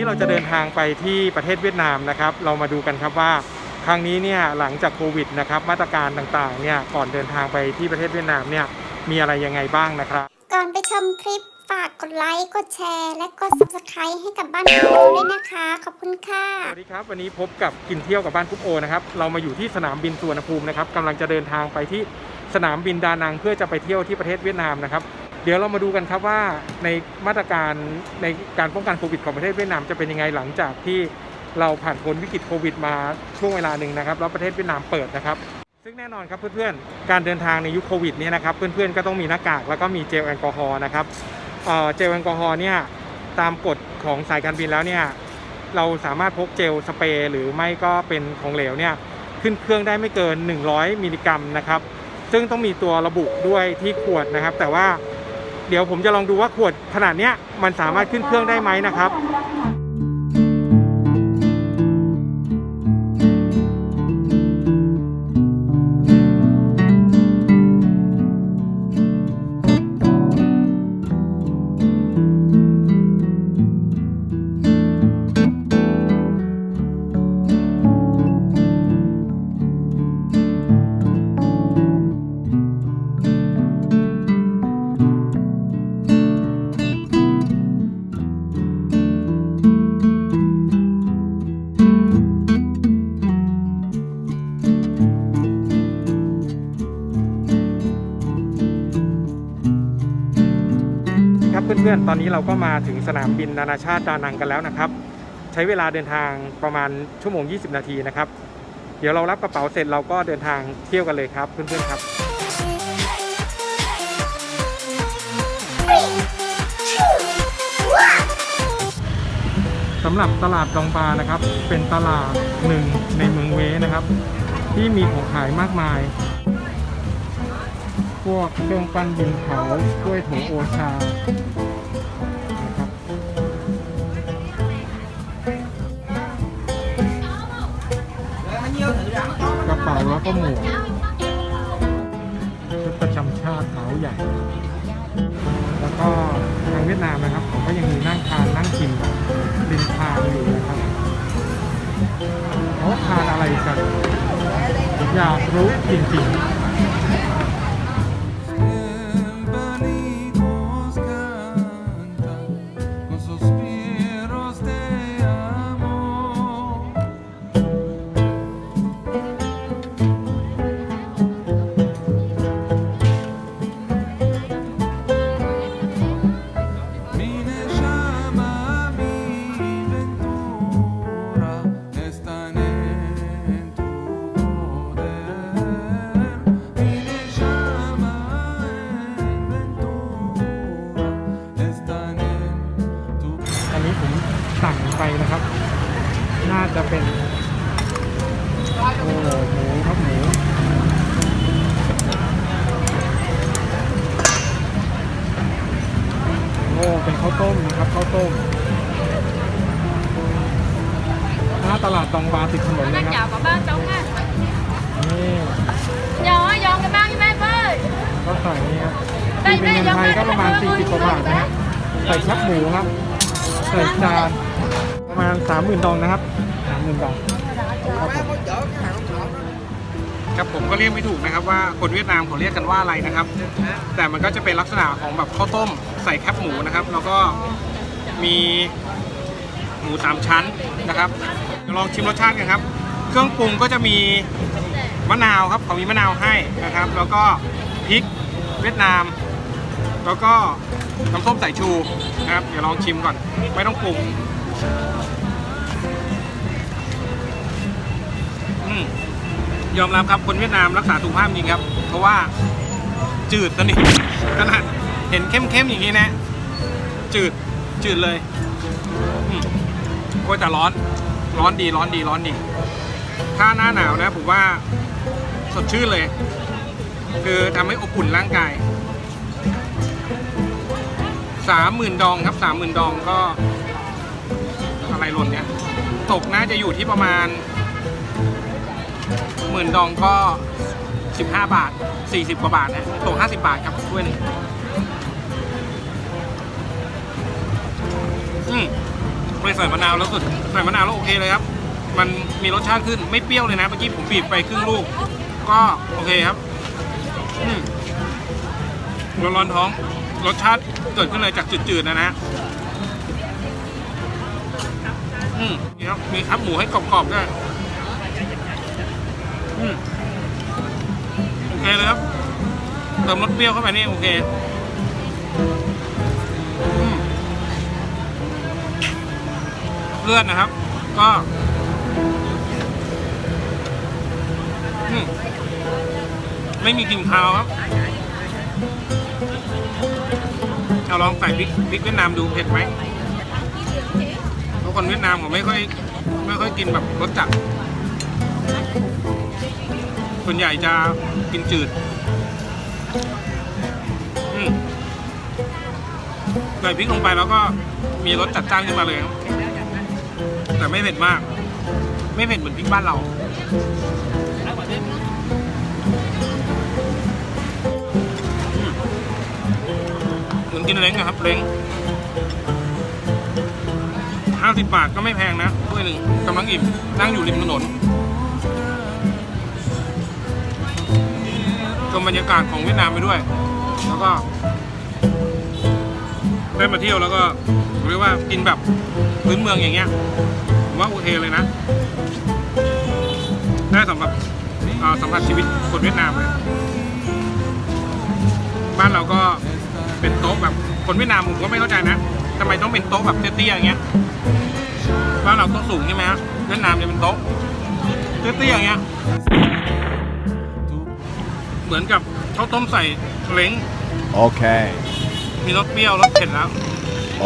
นี้เราจะเดินทางไปที่ประเทศเวียดนามนะครับ เรามาดูกันครับว่าครั้งนี้เนี่ยหลังจากโควิดนะครับมาตรการต่างๆเนี่ยก่อนเดินทางไปที่ประเทศเวียดนามเนี่ยมีอะไรยังไงบ้างนะครับ ก่อนไปชมคลิปฝากกดไลค์กดแชร์ และกด subscribe ให้กับบ้านของเราด้วยนะคะ ขอบคุณค่ะ สวัสดีครับ วันนี้พบกับกินเที่ยวกับบ้านกุ๊กโอนะครับเรามาอยู่ที่สนามบินสุวรรณภูมินะครับกำลังจะเดินทางไปที่สนามบินดานังเพื่อจะไปเที่ยวที่ประเทศเวียดนามนะครับ เดี๋ยวเรามาดูกันครับว่าในมาตรการในการป้องกันโควิดของประเทศเวียดนามจะเป็นยังไงหลังจากที่เราผ่านพ้นวิกฤตโควิดมาช่วงเวลาหนึ่งนะครับ แล้วประเทศเวียดนามเปิดนะครับ ซึ่งแน่นอนครับเพื่อนๆ การเดินทางในยุคโควิดนี่นะครับ เพื่อนๆ ก็ต้องมีหน้ากากแล้วก็มีเจลแอลกอฮอล์นะครับเเจลแอลกอฮอล์เนี่ยตามกฎของสายการบินแล้วเนี่ยเราสามารถพกเจลสเปรย์หรือไม่ก็เป็นของเหลวเนี่ยขึ้นเครื่องได้ไม่เกิน 100 มิลลิกรัมนะครับ ซึ่งต้องมีตัวระบุด้วยที่ขวดนะครับ แต่ว่า เดี๋ยวผมจะลองดูว่าขวดขนาดเนี้ยมันสามารถขึ้นเครื่องได้ไหมนะครับ ตอนนี้เราก็มาถึงสนามบินนานาชาติดานังกันแล้วนะครับ ใช้เวลาเดินทางประมาณชั่วโมง 20 นาทีนะครับ เดี๋ยวเรารับกระเป๋าเสร็จเราก็เดินทางเที่ยวกันเลยครับเพื่อนๆครับสำหรับตลาดดองบานะครับ เป็นตลาดหนึ่งในเมืองเวนะครับ ที่มีของขายมากมาย พวกเครื่องปั้นดินเผากล้วยโถโอชา เป๋าแล้วก็หมวกชุดประจำชาติขาวใหญ่ แล้วก็ทางเวียดนามนะครับผมก็ยังมีนั่งทานนั่งกินริมทางอยู่นะครับเขาทานอะไรกันอยากรู้จริงๆ ตลาดตองบาติดถนนเลย Nó ครับ chào có bao trống à นี่ Nhỏ dọn cái bao như mấy ơi ก็ใส่นี่ครับที่เป็นเงินไทยก็ประมาณ 40กว่าบาทนะฮะใส่ชักหมูครับใส่จานประมาณ 30,000ดองนะครับ30,000ดองครับผมก็เรียกไม่ถูกนะครับว่าคนเวียดนามเขาเรียกกันว่าอะไรนะครับ แต่มันก็จะเป็นลักษณะของแบบข้าวต้มใส่แคบหมูนะครับ แล้วก็มีหมูสามชั้นนะครับเดี๋ ยวลองชิมรสชาติกันครับ เครื่องปรุงก็จะมีมะนาวครับเขามีมะนาวให้นะครับ แล้วก็พริกเวียดนาม แล้วก็น้ำส้มสายชูนะครับ เดี๋ยวลองชิมก่อน ไม่ต้องปรุงอยอมรับครับคนเวียดนามรักษาสุขภาพจริงครับ เพราะว่าจืดสนิทขนาดเห็นเข้มๆอย่างนี้นะ จืดจืดเลยโอ้ยแต่ร้อน ร้อนดีร้อนดีร้อนดี ถ้าหน้าหนาวนะ ผมว่าสดชื่นเลย คือทำให้อบอุ่นร่างกายสามหมื่นดองครับสามหมื่นดองก็ อะไรหล่นเนี่ย ตกน่าจะอยู่ที่ประมาณหมื่นดองก็15บาท40กว่าบาทนะตก50บาทครับถ้วยหนึงอืม บริษัทใส่มะนาวแล้วสุดใส่มะนาวแล้วโอเคเลยครับ มันมีรสชาติขึ้นไม่เปรี้ยวเลยนะเมื่อกี้ผมบีบไปครึ่งลูก ก็โอเคครับอืมร้อนท้อง รสชาติเกิดขึ้นเลยจากจืดๆนะนะอืมนี่ครับมีครับหมูให้กรอบๆด้วยอืมโอเคเลยครับเติมรสเปรี้ยวเข้าไปนี่โอเค ลือดนะครับ ก็ไม่มีกลิ่นคาวครับเอาลองใส่พริกพริกเวียดนามดูเผ็ดไหมเพราะคนเวียดนามเขาไม่ค่อยไม่ค่อยกินแบบรสจัด ส่วนใหญ่จะกินจืดใส่พริกลงไปแล้วก็มีรสจัดจ้านขึ้นมาเลยครับ แต่ไม่เผ็ดมาก ไม่เผ็ดเหมือนพริกบ้านเราเหมือนกินเล้งอะครับเล้งห้าสิบบาทก็ไม่แพงนะถ้วยหนึ่งกำลังอิ่มนั่งอยู่ริมถนนชมบรรยากาศของเวียดนามไปด้วย แล้วก็ได้มาเที่ยวแล้วก็เรียกว่ากินแบบพื้นเมืองอย่างเงี้ย ว่าโอเคเลยนะได้สำหรับอ่าสัมผัสชีวิตคนเวียดนามเลยบ้านเราก็เป็นโต๊ะแบบคนเวียดนามผมก็ไม่เข้าใจนะทำไมต้องเป็นโต๊ะแบบเตี้ยๆอย่างเงี้ยบ้านเราโต๊ะสูงใช่ไหมฮะเวียดนามจะเป็นโต๊ะเตี้ยๆอย่างเงี้ยเหมือนกับข้าวต้มใส่เล้ง Okay. มีรสเปรี้ยวรสเผ็ดแล้ว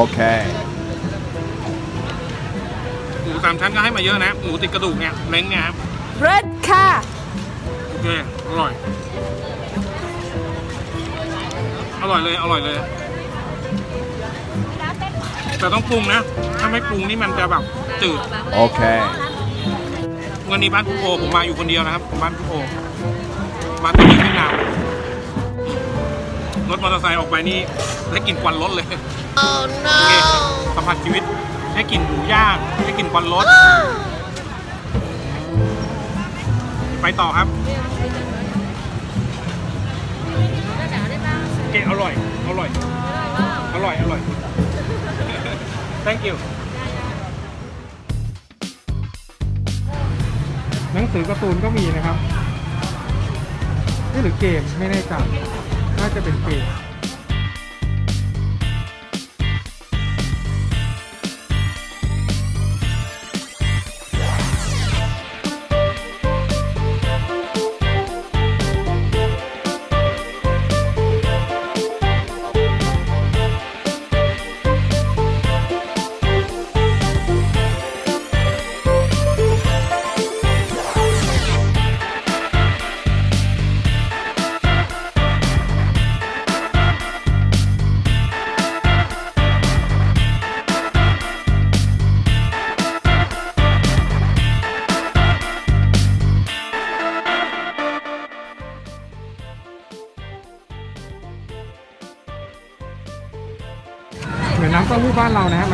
Okay. หมู สามชั้นก็ให้มาเยอะนะ หมูติดกระดูกเนี่ยเล้งเนี่ยครับเร็ดค่ะ โอเคอร่อย อร่อยเลยอร่อยเลย แต่ต้องปรุงนะ ถ้าไม่ปรุงนี่มันจะแบบจืด Okay. วันนี้บ้านคุโอผมมาอยู่คนเดียวนะครับบ้านคุโอมาที่เวียดนามรถมอเตอร์ไซค์ออกไปนี่ได้กลิ่นควันรถเลยโอเคสัมผัสชีวิต ได้กลิ่นหมูย่างได้กลิ่นควันรถ ไปต่อครับโอเคอร่อย อร่อย อร่อย อร่อย thank you หนังสือการ์ตูนก็มีนะครับ นี่หรือเกมไม่แน่ใจน่าจะเป็นเกม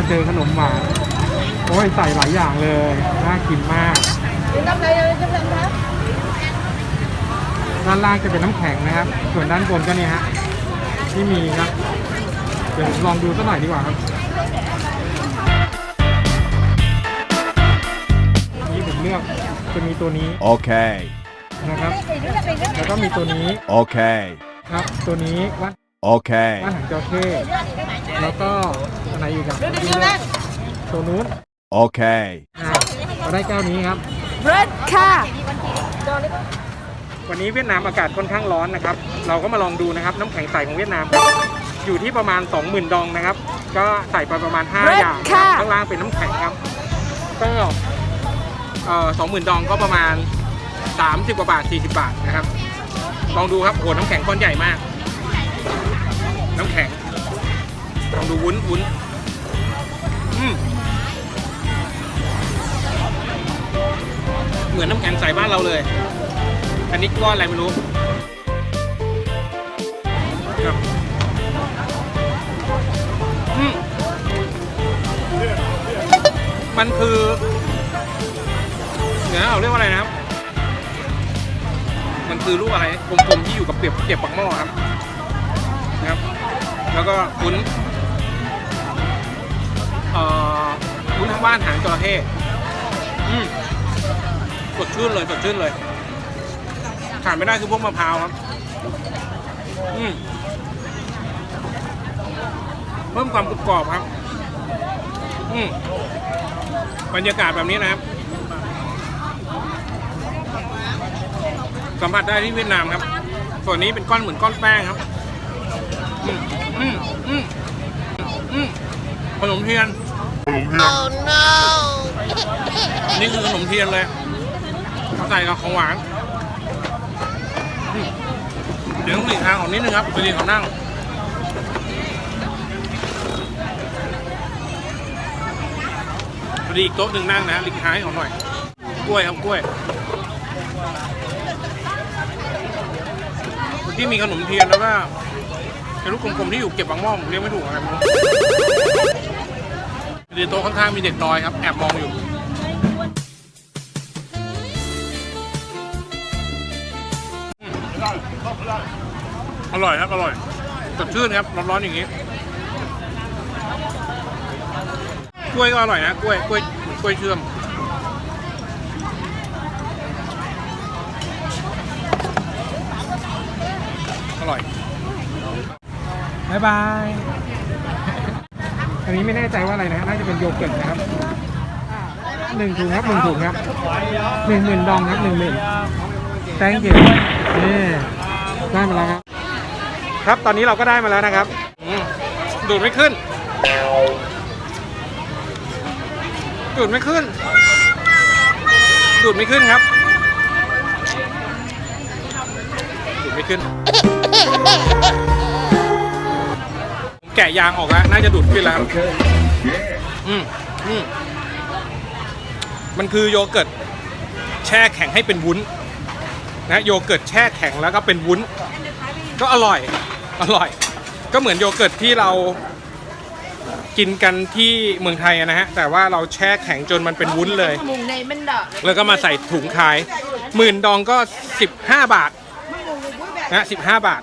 เรานะฮะมาเจอขนมหวาน โอ้ยใส่หลายอย่างเลย น่ากินมากด้านล่างจะเป็นน้ำแข็งนะครับ ส่วนด้านบนก็เนี่ยฮะ ที่มีครับ เดี๋ยวผมลองดูสักหน่อยดีกว่าครับ นี่ผมเลือกจะมีตัวนี้ Okay. นะครับ แล้วก็มีตัวนี้ Okay. ครับ ตัวนี้วัด Okay. บ้านหางจระเข้แล้วก็ อันไหนอีกอะตัวนู้น Okay. อ่าเราได้แก้วนี้ครับเร็ดค่ะ วันนี้เวียดนามอากาศค่อนข้างร้อนนะครับ เราก็มาลองดูนะครับ น้ำแข็งใสของเวียดนามครับอยู่ที่ประมาณ 20,000 ดองนะครับ ก็ใส่ไปประมาณ5อย่างนะครับข้างล่างเป็นน้ำแข็งครับก็เอ่อ20,000 ดองก็ประมาณ 30 กว่าบาท 40 บาทนะครับ ลองดูครับโอ้โหน้ำแข็งก้อนใหญ่มาก น้ำแข็งลองดูวุ้นวุ้นอืม เหมือนน้ำแข็งใสบ้านเราเลย อันนี้ก้อนอะไรไม่รู้ครับมันคือเดี๋ยวนะเราเรียกว่าอะไรนะครับ มันคือลูกอะไรกลมๆที่อยู่กับเปียบเปียบปักหม้อครับ นะครับ แล้วก็วุ้น วุ้างบ้านหางจระเข้อืมสดชื่นเลยสดชื่นเลยขาดไม่ได้คือพวกมะพร้าวครับ อืมเพิ่มความกรุบกรอบครับ อืมบรรยากาศแบบนี้นะครับ สัมผัสได้ที่เวียดนามครับ ส่วนนี้เป็นก้อนเหมือนก้อนแป้งครับ อืมอืมอืมอืมขนมเทียน ขนมเทียนนี่คือขนมเทียนเลยเขาใส่กับของหวานเดี๋ยวต้องหลีกทางของนิดนึงครับไปเรียนของนั่งพอดีอีกโต๊ะหนึ่งนั่งนะหลีกทางให้เขาหน่อย กล้วยครับกล้วยที่มีขนมเทียนแล้วก็เป็นลูกกลมๆที่อยู่เก็บบางหม้อผมเรียกไม่ถูกอะไรไม่รู้ ในโต๊ะข้างๆมีเด็กน้อยครับ แอบมองอยู่อร่อยครับ อร่อยสดชื่นครับ ร้อนๆอย่างนี้ กล้วยก็อร่อยนะ กล้วย กล้วย กล้วยเชื่อม อร่อยบายบาย นนี้ไม่แน่ใจว่าอะไรนะน่าจะเป็นโยเกิร์ตนะครับหนึ่งถุงครับหนึ่งถุงครับหนึ่งหมื่นดองครับหนึ่งหมื่นแตงเก u นี่ได้มาแล้วครับ ครับตอนนี้เราก็ได้มาแล้วนะครับอืมดูดไม่ขึ้น ดูดไม่ขึ้น ดูดไม่ขึ้นครับ ดูดไม่ขึ้นผม แกะยางออกแล้ว น่าจะดูดขึ้นแล้วครับอืมอืมมันคือโยเกิร์ตแช่แข็งให้เป็นวุ้น นะโยเกิร์ตแช่แข็งแล้วก็เป็นวุ้น ก็อร่อย อร่อย ก็เหมือนโยเกิร์ตที่เรากินกันที่เมืองไทยนะฮะ แต่ว่าเราแช่แข็งจนมันเป็นวุ้นเลยแล้วก็มาใส่ถุงขายหมื่นดองก็ 15 บาทนะ15 บาท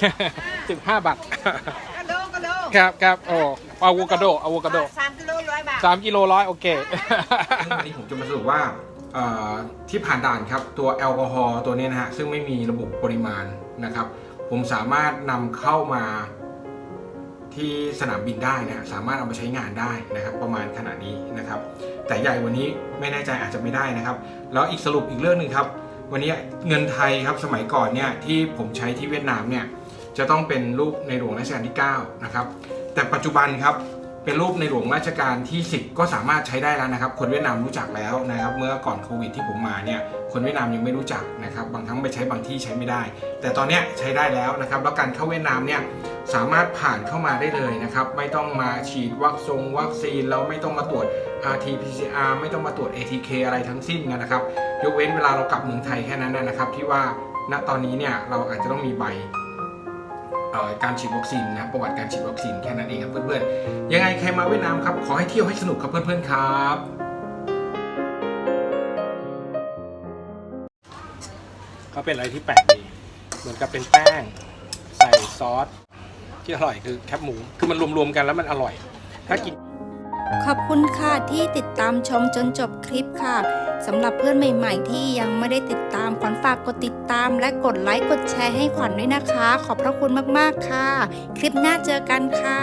15บาทครับครับโอ้อะโวคาโดอะโวคาโด3 kg 100บาทสามกิโลร้อยโอเควันนี้ผมจะมาสรุปว่าเอ่อที่ผ่านด่านครับตัวแอลกอฮอล์ตัวนี้นะฮะซึ่งไม่มีระบุปริมาณนะครับ ผมสามารถนำเข้ามาที่สนามบินได้นะสามารถเอามาใช้งานได้นะครับ ประมาณขนาดนี้นะครับ แต่ใหญ่วันนี้ไม่แน่ใจอาจจะไม่ได้นะครับ แล้วอีกสรุปอีกเรื่องหนึ่งครับ วันนี้เงินไทยครับสมัยก่อนเนี่ยที่ผมใช้ที่เวียดนามเนี่ย จะต้องเป็นรูปในหลวงรัชกาลที่9นะครับแต่ปัจจุบันครับเป็นรูปในหลวงรัชกาลที่ 10 ก็สามารถใช้ได้แล้วนะครับ คนเวียดนามรู้จักแล้วนะครับ เมื่อก่อนโควิดที่ผมมาเนี่ยคนเวียดนามยังไม่รู้จักนะครับ บางครั้งไปใช้บางที่ใช้ไม่ได้ แต่ตอนนี้ใช้ได้แล้วนะครับ แล้วการเข้าเวียดนามเนี่ยสามารถผ่านเข้ามาได้เลยนะครับ ไม่ต้องมาฉีดวัคซงวัคซีนแล้วไม่ต้องมาตรวจ RT-PCR ไม่ต้องมาตรวจ ATK อะไรทั้งสิ้นนะครับ ยกเว้นเวลาเรากลับเมืองไทยแค่นั้นนะครับ ที่ว่าณตอนนี้เนี่ยเราอาจจะต้องมีใบ การฉีดวัคซีนนะประวัติการฉีดวัคซีนแค่นั้นเองครับเพื่อนๆยังไงใครมาเวียดนามครับขอให้เที่ยวให้สนุกครับเพื่อนๆครับก็เป็นอะไรที่แปลกดี เหมือนกับเป็นแป้ง ใส่ซอส ที่อร่อยคือแคบหมู คือมันรวมๆกันแล้วมันอร่อย ถ้ากิน ขอบคุณค่ะที่ติดตามชมจนจบคลิปค่ะสำหรับเพื่อนใหม่ ๆ ที่ยังไม่ได้ติดตามขวัญฝากกดติดตาม และกดไลค์กดแชร์ให้ขวัญด้วยนะคะ ขอบพระคุณมากๆค่ะ คลิปหน้าเจอกันค่ะ